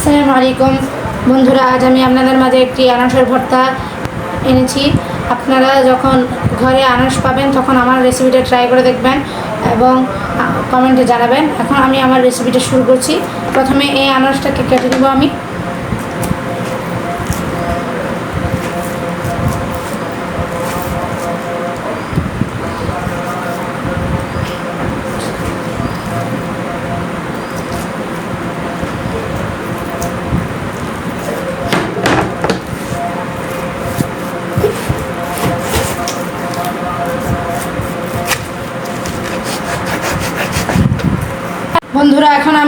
আসসালামু আলাইকুম। বন্ধুরা, আজ আমি আপনাদের মাঝে একটি আনারসের ভর্তা এনেছি। আপনারা যখন ঘরে আনারস পাবেন, তখন আমার রেসিপিটা ট্রাই করে দেখবেন এবং কমেন্টে জানাবেন। এখন আমি আমার রেসিপিটা শুরু করছি। প্রথমে এই আনারসটাকে কেটে দেবো আমি।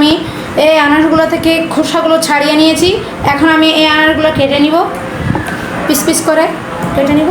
আমি এই আনারগুলো থেকে খোসাগুলো ছাড়িয়ে নিয়েছি। এখন আমি এই আনারগুলো কেটে নিব। পিস পিস করে কেটে নিব।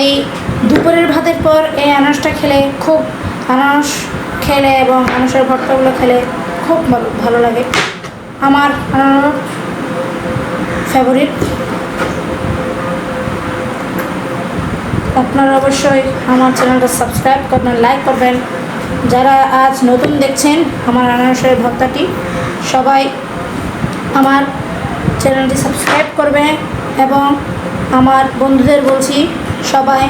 এই দুপুরের ভাতের পর এই আনারসটা খেলে খুব আনারস খেলে এবং আনারসের ভর্তাগুলো খেলে খুব ভালো লাগে। আমার আনারস ফেভারিট আপনারা অবশ্যই আমার চ্যানেলটা সাবস্ক্রাইব করবেন লাইক করবেন। যারা আজ নতুন দেখছেন আমার আনারসের ভর্তাটি, সবাই আমার চ্যানেলটি সাবস্ক্রাইব করবে এবং আমার বন্ধুদের বলছি সবাই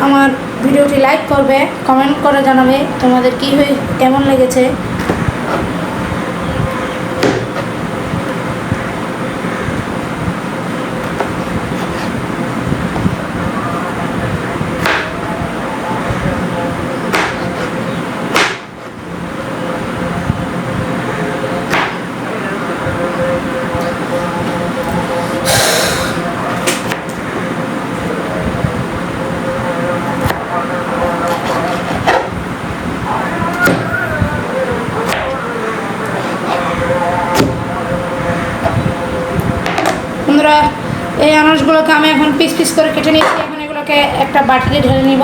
আমার ভিডিওটি লাইক করবে কমেন্ট করে জানাবে তোমাদের কী হয়ে কেমন লেগেছে বন্ধুরা এই আনারসগুলোকে আমি এখন পিস পিস করে কেটে নিয়েছি। এখন এগুলোকে একটা বাটিতে ঢেলে নিব।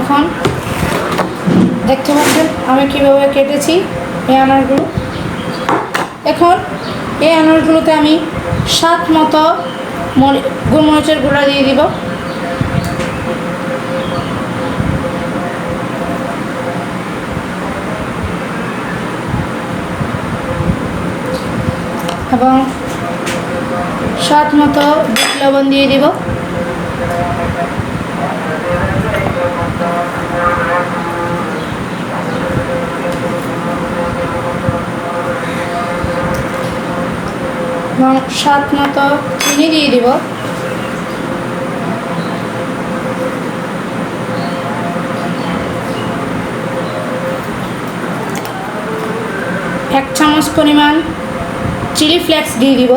এখন দেখতে পাচ্ছেন আমি কীভাবে কেটেছি এই আনারগুলো এখন এই আনারগুলোতে আমি সাত মতো মরি গোলমরিচের গুঁড়া দিয়ে দিব। এবং স্বাদ মতো লবণ দিয়ে দিব। এবং স্বাদ মতো চিনি দিয়ে দিব। এক চামচ পরিমাণ চিলি ফ্লেক্স দিয়ে দিব।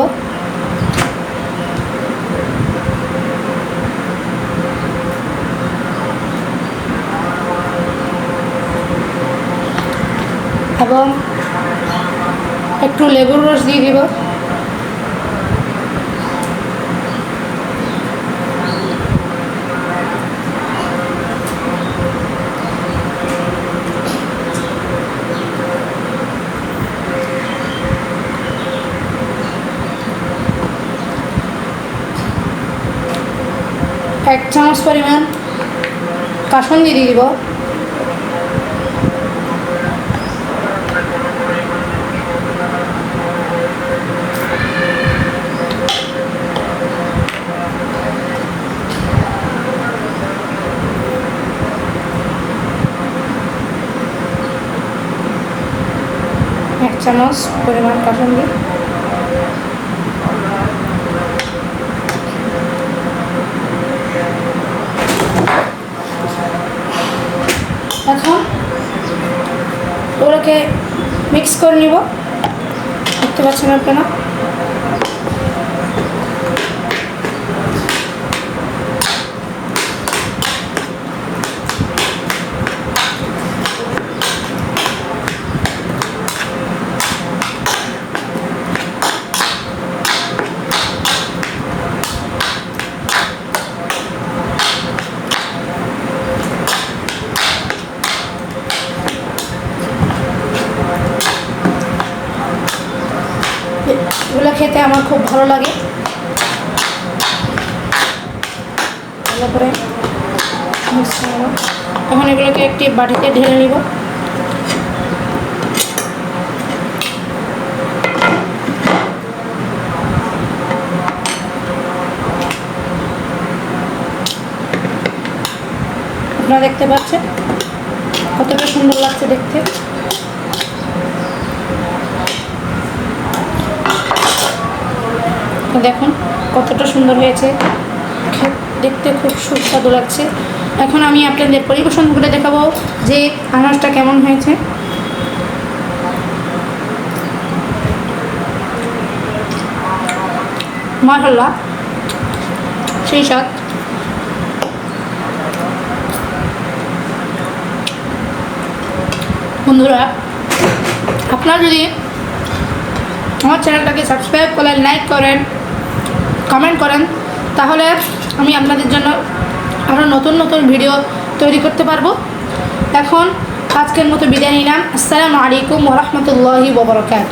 এবং একটু লেবুর রস দিয়ে দিব। এক চামচ পরিমাণ কাসন্দি দিয়ে দিব। এক চামচ পরিমাণ কাসন্দি। ওগুলোকে মিক্স করে নিব। দেখতে পাচ্ছেন আপনারা? আমার খুব ভালো লাগে। এখন এগুলোকে একটি বাটিতে ঢেলে নিব। আপনারা দেখতে পাচ্ছেন কতটা সুন্দর লাগছে দেখতে। দেখুন, কতটা সুন্দর হয়েছে। দেখতে খুব সুস্বাদু লাগছে। এখন আমি আপনাদের পরিবেশন করে দেখাবো যে আনাজটা কেমন হয়েছে। মাশাল্লাহ সেই স্বাদ। বন্ধুরা, আপনারা যদি আমার চ্যানেলটাকে সাবস্ক্রাইব করেন, লাইক করেন কমেন্ট করেন। তাহলে আমি আপনাদের জন্য আরও নতুন নতুন ভিডিও তৈরি করতে পারব। এখন আজকের মতো বিদায় নিলাম। আসসালামু আলাইকুম ওরহমতুল্লাহি ববরকাত